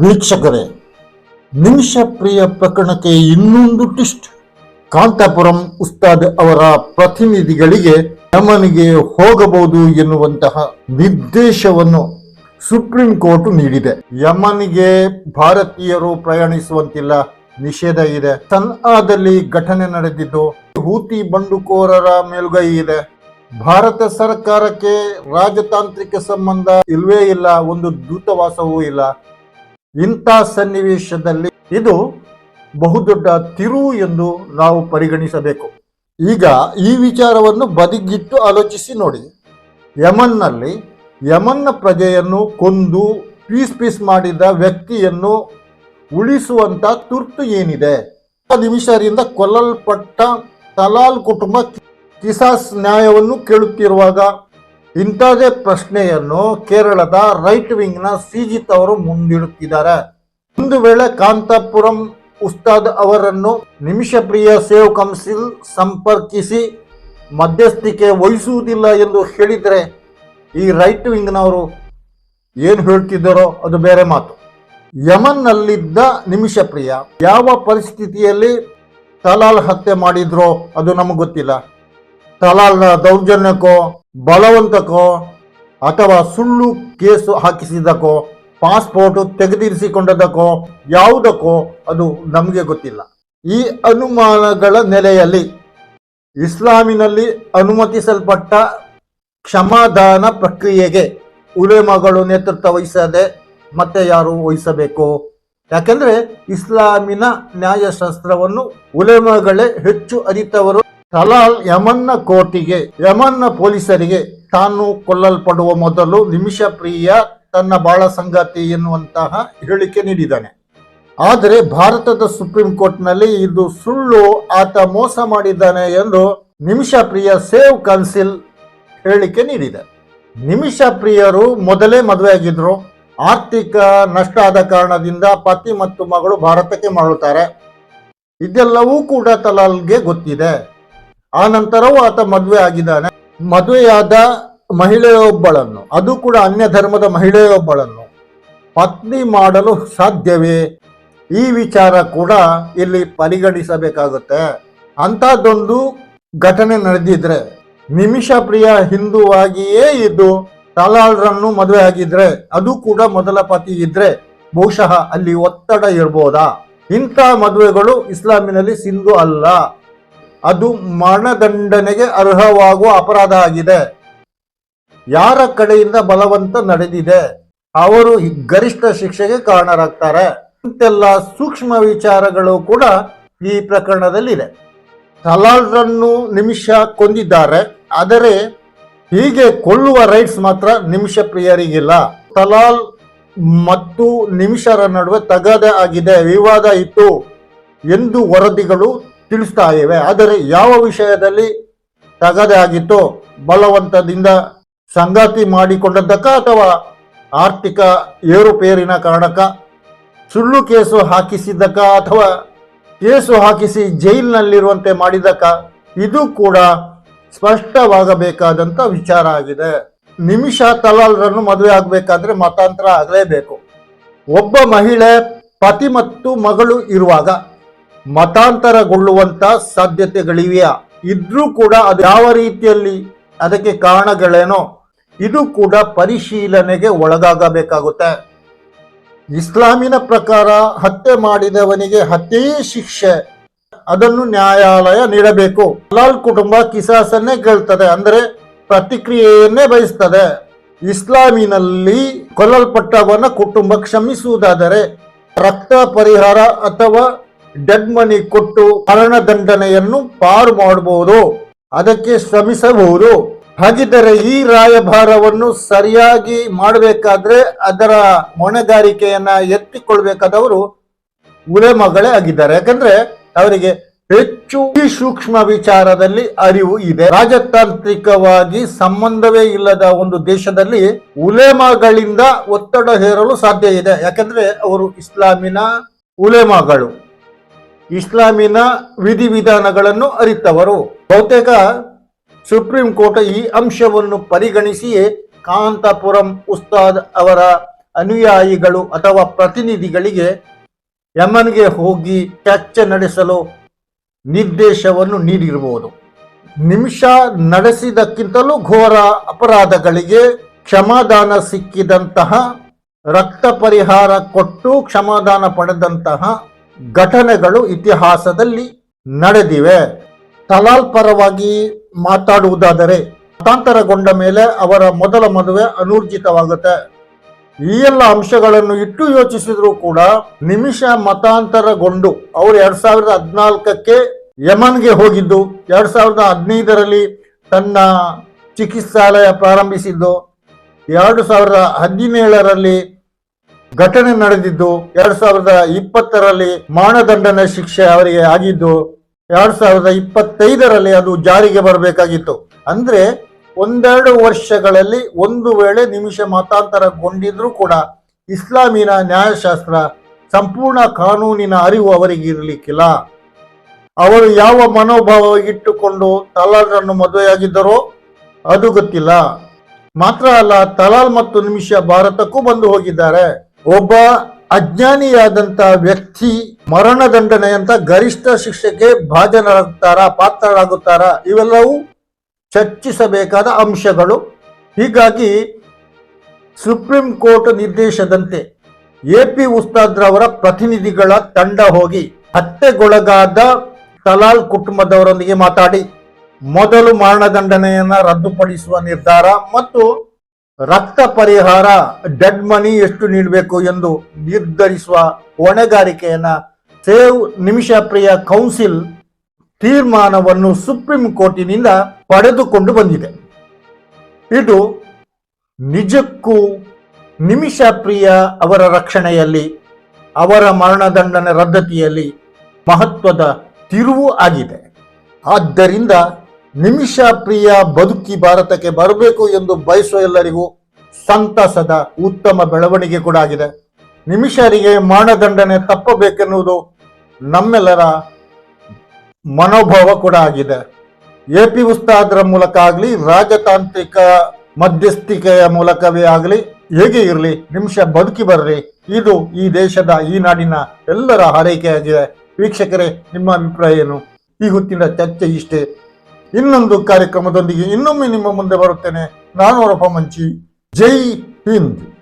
ವೀಕ್ಷಕರೇ, ನಿಮಿಷ ಪ್ರಿಯ ಪ್ರಕರಣಕ್ಕೆ ಇನ್ನೊಂದು ಟಿಸ್ಟ್ ಕಾಂತಾಪುರಂ ಉಸ್ತಾದ್ ಅವರ ಪ್ರತಿನಿಧಿಗಳಿಗೆ ಯಮನಿಗೆ ಹೋಗಬಹುದು ಎನ್ನುವಂತಹ ನಿರ್ದೇಶವನ್ನು ಸುಪ್ರೀಂ ಕೋರ್ಟ್ ನೀಡಿದೆ. ಯಮನಿಗೆ ಭಾರತೀಯರು ಪ್ರಯಾಣಿಸುವಂತಿಲ್ಲ, ನಿಷೇಧ ಇದೆ. ಸನ್ಆದಲ್ಲಿ ಘಟನೆ ನಡೆದಿದ್ದು, ಹೂತಿ ಬಂಡುಕೋರರ ಮೇಲುಗೈ ಇದೆ. ಭಾರತ ಸರ್ಕಾರಕ್ಕೆ ರಾಜತಾಂತ್ರಿಕ ಸಂಬಂಧ ಇಲ್ವೇ ಇಲ್ಲ, ಒಂದು ದೂತವಾಸವೂ ಇಲ್ಲ. ಇಂಥ ಸನ್ನಿವೇಶದಲ್ಲಿ ಇದು ಬಹುದೊಡ್ಡ ತಿರು ಎಂದು ನಾವು ಪರಿಗಣಿಸಬೇಕು. ಈಗ ಈ ವಿಚಾರವನ್ನು ಬದಿಗಿಟ್ಟು ಆಲೋಚಿಸಿ ನೋಡಿ. ಯಮನ್ನಲ್ಲಿ ಯಮನ್ನ ಪ್ರಜೆಯನ್ನು ಕೊಂದು ಪೀಸ್ ಪೀಸ್ ಮಾಡಿದ ವ್ಯಕ್ತಿಯನ್ನು ಉಳಿಸುವಂತ ತುರ್ತು ಏನಿದೆ? ನಿಮಿಷರಿಂದ ಕೊಲ್ಲಲ್ಪಟ್ಟ ತಲಾಲ್ ಕುಟುಂಬ ಕಿಸಾಸ್ ನ್ಯಾಯವನ್ನು ಕೇಳುತ್ತಿರುವಾಗ ಇಂಥದೇ ಪ್ರಶ್ನೆಯನ್ನು ಕೇರಳದ ರೈಟ್ ವಿಂಗ್ನ ಸಿಜಿತ್ ಅವರು ಮುಂದಿಡುತ್ತಿದ್ದಾರೆ. ಒಂದು ವೇಳೆ ಕಾಂತಾಪುರಂ ಉಸ್ತಾದ್ ಅವರನ್ನು ನಿಮಿಷ ಪ್ರಿಯ ಸೇವ್ ಕೌನ್ಸಿಲ್ ಸಂಪರ್ಕಿಸಿ ಮಧ್ಯಸ್ಥಿಕೆ ವಹಿಸುವುದಿಲ್ಲ ಎಂದು ಹೇಳಿದರೆ ಈ ರೈಟ್ ವಿಂಗ್ನವರು ಏನು ಹೇಳ್ತಿದ್ದಾರೋ ಅದು ಬೇರೆ ಮಾತು. ಯಮನ್ನಲ್ಲಿದ್ದ ನಿಮಿಷ ಪ್ರಿಯ, ಯಾವ ಪರಿಸ್ಥಿತಿಯಲ್ಲಿ ತಲಾಲ್ ಹತ್ಯೆ ಮಾಡಿದ್ರೋ ಅದು ನಮಗೆ ಗೊತ್ತಿಲ್ಲ. ತಲಾಲ್ನ ದೌರ್ಜನ್ಯಕ್ಕೋ ಬಲವಂತಕ್ಕೋ ಅಥವಾ ಸುಳ್ಳು ಕೇಸು ಹಾಕಿಸಿದ್ದಕ್ಕೋ ಪಾಸ್ಪೋರ್ಟ್ ತೆಗೆದಿರಿಸಿಕೊಂಡದಕ್ಕೋ ಯಾವುದಕ್ಕೋ ಅದು ನಮಗೆ ಗೊತ್ತಿಲ್ಲ. ಈ ಅನುಮಾನಗಳ ನೆಲೆಯಲ್ಲಿ ಇಸ್ಲಾಮಿನಲ್ಲಿ ಅನುಮತಿಸಲ್ಪಟ್ಟ ಕ್ಷಮಾದಾನ ಪ್ರಕ್ರಿಯೆಗೆ ಉಲೇಮಗಳು ನೇತೃತ್ವ ವಹಿಸದೆ ಮತ್ತೆ ಯಾರು ವಹಿಸಬೇಕು? ಯಾಕೆಂದ್ರೆ ಇಸ್ಲಾಮಿನ ನ್ಯಾಯಶಾಸ್ತ್ರವನ್ನು ಉಲೇಮಗಳೇ ಹೆಚ್ಚು ಅರಿತವರು ತಲಾಲ್ ಯಮನ್ನ ಕೋರ್ಟಿಗೆ, ಯಮನ್ನ ಪೊಲೀಸರಿಗೆ ತಾನು ಕೊಲ್ಲಲ್ಪಡುವ ಮೊದಲು ನಿಮಿಷ ಪ್ರಿಯ ತನ್ನ ಬಾಳ ಸಂಗಾತಿ ಎನ್ನುವಂತಹ ಹೇಳಿಕೆ ನೀಡಿದ್ದಾನೆ. ಆದರೆ ಭಾರತದ ಸುಪ್ರೀಂ ಕೋರ್ಟ್ನಲ್ಲಿ ಇದು ಸುಳ್ಳು, ಆತ ಮೋಸ ಮಾಡಿದ್ದಾನೆ ಎಂದು ನಿಮಿಷ ಪ್ರಿಯ ಸೇವ್ ಕೌನ್ಸಿಲ್ ಹೇಳಿಕೆ ನೀಡಿದೆ. ನಿಮಿಷ ಪ್ರಿಯರು ಮೊದಲೇ ಮದುವೆಯಾಗಿದ್ರು ಆರ್ಥಿಕ ನಷ್ಟ ಆದ ಕಾರಣದಿಂದ ಪತಿ ಮತ್ತು ಮಗಳು ಭಾರತಕ್ಕೆ ಮರಳುತ್ತಾರೆ. ಇದೆಲ್ಲವೂ ಕೂಡ ತಲಾಲ್ಗೆ ಗೊತ್ತಿದೆ. ಆ ನಂತರವೂ ಆತ ಮದುವೆ ಆಗಿದ್ದಾನೆ. ಮದುವೆಯಾದ ಮಹಿಳೆಯೊಬ್ಬಳನ್ನು, ಅದು ಕೂಡ ಅನ್ಯ ಧರ್ಮದ ಮಹಿಳೆಯೊಬ್ಬಳನ್ನು ಪತ್ನಿ ಮಾಡಲು ಸಾಧ್ಯವೇ? ಈ ವಿಚಾರ ಕೂಡ ಇಲ್ಲಿ ಪರಿಗಣಿಸಬೇಕಾಗುತ್ತೆ. ಅಂಥದ್ದೊಂದು ಘಟನೆ ನಡೆದಿದ್ರೆ, ನಿಮಿಷ ಪ್ರಿಯ ಹಿಂದುವಾಗಿಯೇ ಇದ್ದು ತಲಾಳ್ರನ್ನು ಮದುವೆ ಆಗಿದ್ರೆ, ಅದು ಕೂಡ ಮೊದಲ ಪತಿ ಇದ್ರೆ ಬಹುಶಃ ಅಲ್ಲಿ ಒತ್ತಡ ಇರ್ಬೋದಾ? ಇಂಥ ಮದುವೆಗಳು ಇಸ್ಲಾಮಿನಲ್ಲಿ ಸಿಂಧು ಅಲ್ಲ. ಅದು ಮರಣದಂಡನೆಗೆ ಅರ್ಹವಾಗುವ ಅಪರಾಧ ಆಗಿದೆ ಯಾರ ಕಡೆಯಿಂದ ಬಲವಂತ ನಡೆದಿದೆ? ಅವರು ಗರಿಷ್ಠ ಶಿಕ್ಷೆಗೆ ಕಾರಣರಾಗ್ತಾರೆ. ಇಂತೆಲ್ಲ ಸೂಕ್ಷ್ಮ ವಿಚಾರಗಳು ಕೂಡ ಈ ಪ್ರಕರಣದಲ್ಲಿದೆ. ತಲಾಲ್ರನ್ನು ನಿಮಿಷ ಕೊಂದಿದ್ದಾರೆ. ಆದರೆ ಹೀಗೆ ಕೊಲ್ಲುವ ರೈಟ್ಸ್ ಮಾತ್ರ ನಿಮಿಷ ಪ್ರಿಯರಿಗಿಲ್ಲ. ತಲಾಲ್ ಮತ್ತು ನಿಮಿಷರ ನಡುವೆ ತಗಾದೆ ಆಗಿದೆ. ವಿವಾದ ಇತ್ತು. ಎಂದು ವರದಿಗಳು ತಿಳಿಸ್ತಾ ಇವೆ ಆದರೆ ಯಾವ ವಿಷಯದಲ್ಲಿ ತಗದೆ ಆಗಿತ್ತೋ, ಬಲವಂತದಿಂದ ಸಂಗಾತಿ ಮಾಡಿಕೊಂಡದ್ದಕ್ಕ ಅಥವಾ ಆರ್ಥಿಕ ಏರುಪೇರಿನ ಕಾರಣಕ್ಕ, ಸುಳ್ಳು ಕೇಸು ಹಾಕಿಸಿದ್ದಕ್ಕ ಅಥವಾ ಕೇಸು ಹಾಕಿಸಿ ಜೈಲಿನಲ್ಲಿರುವಂತೆ ಮಾಡಿದಕ್ಕ ಇದು ಕೂಡ ಸ್ಪಷ್ಟವಾಗಬೇಕಾದಂತ ವಿಚಾರ ಆಗಿದೆ. ನಿಮಿಷ ತಲಾಲ್ರನ್ನು ಮದುವೆ ಆಗಬೇಕಾದ್ರೆ ಮತಾಂತರ ಆಗಲೇಬೇಕು. ಒಬ್ಬ ಮಹಿಳೆ ಪತಿ ಮತ್ತು ಮಗಳು ಇರುವಾಗ ಮತಾಂತರಗೊಳ್ಳುವಂತ ಸಾಧ್ಯತೆಗಳಿವೆಯಾ? ಇದ್ರೂ ಕೂಡ ಅದು ಯಾವ ರೀತಿಯಲ್ಲಿ ಅದಕ್ಕೆ ಕಾರಣಗಳೇನೋ, ಇದು ಕೂಡ ಪರಿಶೀಲನೆಗೆ ಒಳಗಾಗಬೇಕಾಗುತ್ತೆ. ಇಸ್ಲಾಮಿನ ಪ್ರಕಾರ ಹತ್ಯೆ ಮಾಡಿದವನಿಗೆ ಹತ್ಯೆಯೇ ಶಿಕ್ಷೆ, ಅದನ್ನು ನ್ಯಾಯಾಲಯ ನೀಡಬೇಕು. ಹಲಾಲ್ ಕುಟುಂಬ ಕಿಸಾಸನ್ನೇ ಕೇಳ್ತದೆ, ಅಂದರೆ ಪ್ರತಿಕ್ರಿಯೆಯನ್ನೇ ಬಯಸ್ತದೆ. ಇಸ್ಲಾಮಿನಲ್ಲಿ ಕೊಲ್ಲಲ್ಪಟ್ಟವನ ಕುಟುಂಬ ಕ್ಷಮಿಸುವುದಾದರೆ ರಕ್ತ ಪರಿಹಾರ ಅಥವಾ ಡೆಡ್ ಮನಿ ಕೊಟ್ಟು ಮರಣದಂಡನೆಯನ್ನು ಪಾರು ಮಾಡಬಹುದು ಅದಕ್ಕೆ ಶ್ರಮಿಸಬಹುದು. ಹಾಗಿದ್ದರೆ ಈ ರಾಯಭಾರವನ್ನು ಸರಿಯಾಗಿ ಮಾಡಬೇಕಾದ್ರೆ ಅದರ ಹೊಣೆಗಾರಿಕೆಯನ್ನ ಎತ್ತಿಕೊಳ್ಬೇಕಾದವರು ಉಲೆಮಗಳೇ ಆಗಿದ್ದಾರೆ. ಯಾಕಂದ್ರೆ ಅವರಿಗೆ ಹೆಚ್ಚು ಈ ಸೂಕ್ಷ್ಮ ವಿಚಾರದಲ್ಲಿ ಅರಿವು ಇದೆ. ರಾಜತಾಂತ್ರಿಕವಾಗಿ ಸಂಬಂಧವೇ ಇಲ್ಲದ ಒಂದು ದೇಶದಲ್ಲಿ ಉಲೇಮಾಗಳಿಂದ ಒತ್ತಡ ಹೇರಲು ಸಾಧ್ಯ ಇದೆ. ಯಾಕಂದ್ರೆ ಅವರು ಇಸ್ಲಾಮಿನ ಉಲೆಮಗಳು ಇಸ್ಲಾಮಿನ ವಿಧಿವಿಧಾನಗಳನ್ನು ಅರಿತವರು. ಬಹುತೇಕ ಸುಪ್ರೀಂ ಕೋರ್ಟ್ ಈ ಅಂಶವನ್ನು ಪರಿಗಣಿಸಿಯೇ ಕಾಂತಪುರಂ ಉಸ್ತಾದ್ ಅವರ ಅನುಯಾಯಿಗಳು ಅಥವಾ ಪ್ರತಿನಿಧಿಗಳಿಗೆ ಯಮನ್ಗೆ ಹೋಗಿ ಚರ್ಚೆ ನಡೆಸಲು ನಿರ್ದೇಶವನ್ನು ನೀಡಿರಬಹುದು ನಿಮಿಷ ನಡೆಸಿದಕ್ಕಿಂತಲೂ ಘೋರ ಅಪರಾಧಗಳಿಗೆ ಕ್ಷಮಾದಾನ ಸಿಕ್ಕಿದಂತಹ ರಕ್ತ ಪರಿಹಾರ ಕೊಟ್ಟು ಕ್ಷಮಾದಾನ ಪಡೆದಂತಹ ಘಟನೆಗಳು ಇತಿಹಾಸದಲ್ಲಿ ನಡೆದಿವೆ. ತಲಾಲ್ ಪರವಾಗಿ ಮಾತಾಡುವುದಾದರೆ ಮತಾಂತರಗೊಂಡ ಮೇಲೆ ಅವರ ಮೊದಲ ಮದುವೆ ಅನೂರ್ಜಿತವಾಗುತ್ತೆ. ಈ ಎಲ್ಲ ಅಂಶಗಳನ್ನು ಇಟ್ಟು ಯೋಚಿಸಿದ್ರು ಕೂಡ ನಿಮಿಷ ಮತಾಂತರಗೊಂಡು ಅವರು ಎರಡ್ ಸಾವಿರದ ಹದಿನಾಲ್ಕಕ್ಕೆ ಯಮನ್ಗೆ ಹೋಗಿದ್ದು, ಎರಡ್ ಸಾವಿರದ ಹದಿನೈದರಲ್ಲಿ ತನ್ನ ಚಿಕಿತ್ಸಾಲಯ ಪ್ರಾರಂಭಿಸಿದ್ದು, ಎರಡು ಸಾವಿರದ ಹದಿನೇಳರಲ್ಲಿ ಘಟನೆ ನಡೆದಿದ್ದು ಎರಡ್ ಸಾವಿರದ ಇಪ್ಪತ್ತರಲ್ಲಿ ಮಾನದಂಡನ ಶಿಕ್ಷೆ ಅವರಿಗೆ ಆಗಿದ್ದು, ಎರಡ್ ಸಾವಿರದ ಇಪ್ಪತ್ತೈದರಲ್ಲಿ ಅದು ಜಾರಿಗೆ ಬರಬೇಕಾಗಿತ್ತು. ಅಂದ್ರೆ ಒಂದೆರಡು ವರ್ಷಗಳಲ್ಲಿ ಒಂದು ವೇಳೆ ನಿಮಿಷ ಮತಾಂತರಗೊಂಡಿದ್ರೂ ಕೂಡ ಇಸ್ಲಾಮಿನ ನ್ಯಾಯಶಾಸ್ತ್ರ ಸಂಪೂರ್ಣ ಕಾನೂನಿನ ಅರಿವು ಅವರಿಗೆ ಇರಲಿಕ್ಕಿಲ್ಲ. ಅವರು ಯಾವ ಮನೋಭಾವ ಇಟ್ಟುಕೊಂಡು ತಲಾಲ್ರನ್ನು ಮದುವೆಯಾಗಿದ್ದರೋ ಅದು ಗೊತ್ತಿಲ್ಲ. ಮಾತ್ರ ಅಲ್ಲ, ತಲಾಲ್ ಮತ್ತು ನಿಮಿಷ ಭಾರತಕ್ಕೂ ಬಂದು ಹೋಗಿದ್ದಾರೆ. ಒಬ್ಬ ಅಜ್ಞಾನಿಯಾದಂತ ವ್ಯಕ್ತಿ ಮರಣದಂಡನೆಯಂತ ಗರಿಷ್ಠ ಶಿಕ್ಷೆಗೆ ಭಾಜನರಾಗುತ್ತಾರಾ, ಪಾತ್ರರಾಗುತ್ತಾರಾ, ಇವೆಲ್ಲವೂ ಚರ್ಚಿಸಬೇಕಾದ ಅಂಶಗಳು. ಹೀಗಾಗಿ ಸುಪ್ರೀಂ ಕೋರ್ಟ್ ನಿರ್ದೇಶದಂತೆ ಎ ಪಿ ಉಸ್ತಾದ್ರವರ ಪ್ರತಿನಿಧಿಗಳ ತಂಡ ಹೋಗಿ ಹತ್ಯೆಗೊಳಗಾದ ತಲಾಲ್ ಕುಟುಂಬದವರೊಂದಿಗೆ ಮಾತಾಡಿ, ಮೊದಲು ಮರಣದಂಡನೆಯನ್ನು ರದ್ದುಪಡಿಸುವ ನಿರ್ಧಾರ ಮತ್ತು ರಕ್ತ ಪರಿಹಾರ ಡೆಡ್ ಮನಿ ಎಷ್ಟು ನೀಡಬೇಕು ಎಂದು ನಿರ್ಧರಿಸುವ ಹೊಣೆಗಾರಿಕೆಯನ್ನ ಸೇವ್ ನಿಮಿಷ ಪ್ರಿಯ ಕೌನ್ಸಿಲ್ ತೀರ್ಮಾನವನ್ನು ಸುಪ್ರೀಂ ಕೋರ್ಟಿನಿಂದ ಪಡೆದುಕೊಂಡು ಬಂದಿದೆ. ಇದು ನಿಜಕ್ಕೂ ನಿಮಿಷ ಪ್ರಿಯ ಅವರ ರಕ್ಷಣೆಯಲ್ಲಿ, ಅವರ ಮರಣದಂಡನೆ ರದ್ದತಿಯಲ್ಲಿ ಮಹತ್ವದ ತಿರುವು ಆಗಿದೆ. ಆದ್ದರಿಂದ ನಿಮಿಷ ಪ್ರಿಯ ಬದುಕಿ ಭಾರತಕ್ಕೆ ಬರಬೇಕು ಎಂದು ಬಯಸುವ ಎಲ್ಲರಿಗೂ ಸಂತಸದ ಉತ್ತಮ ಬೆಳವಣಿಗೆ ಕೂಡ ಆಗಿದೆ. ನಿಮಿಷರಿಗೆ ಮಾನದಂಡನೆ ತಪ್ಪಬೇಕೆನ್ನುವುದು ನಮ್ಮೆಲ್ಲರ ಮನೋಭಾವ ಕೂಡ ಆಗಿದೆ. ಎ ಪಿ ಉಸ್ತಾದ್ರ ಮೂಲಕ ಆಗಲಿ, ರಾಜತಾಂತ್ರಿಕ ಮಧ್ಯಸ್ಥಿಕೆಯ ಮೂಲಕವೇ ಆಗಲಿ, ಹೇಗೆ ಇರಲಿ, ನಿಮಿಷ ಬದುಕಿ ಬರ್ರಿ. ಇದು ಈ ದೇಶದ, ಈ ನಾಡಿನ ಎಲ್ಲರ ಹಾರೈಕೆಯಾಗಿದೆ. ವೀಕ್ಷಕರೇ, ನಿಮ್ಮ ಅಭಿಪ್ರಾಯ ಏನು? ಈ ಹೊತ್ತಿನ ಚರ್ಚೆ ಇಷ್ಟೇ. ಇನ್ನೊಂದು ಕಾರ್ಯಕ್ರಮದೊಂದಿಗೆ ಇನ್ನೊಮ್ಮೆ ನಿಮ್ಮ ಮುಂದೆ ಬರುತ್ತೇನೆ. ನಾನು ರಫ ಮಂಚಿ ಜೈ ಹಿಂದ್.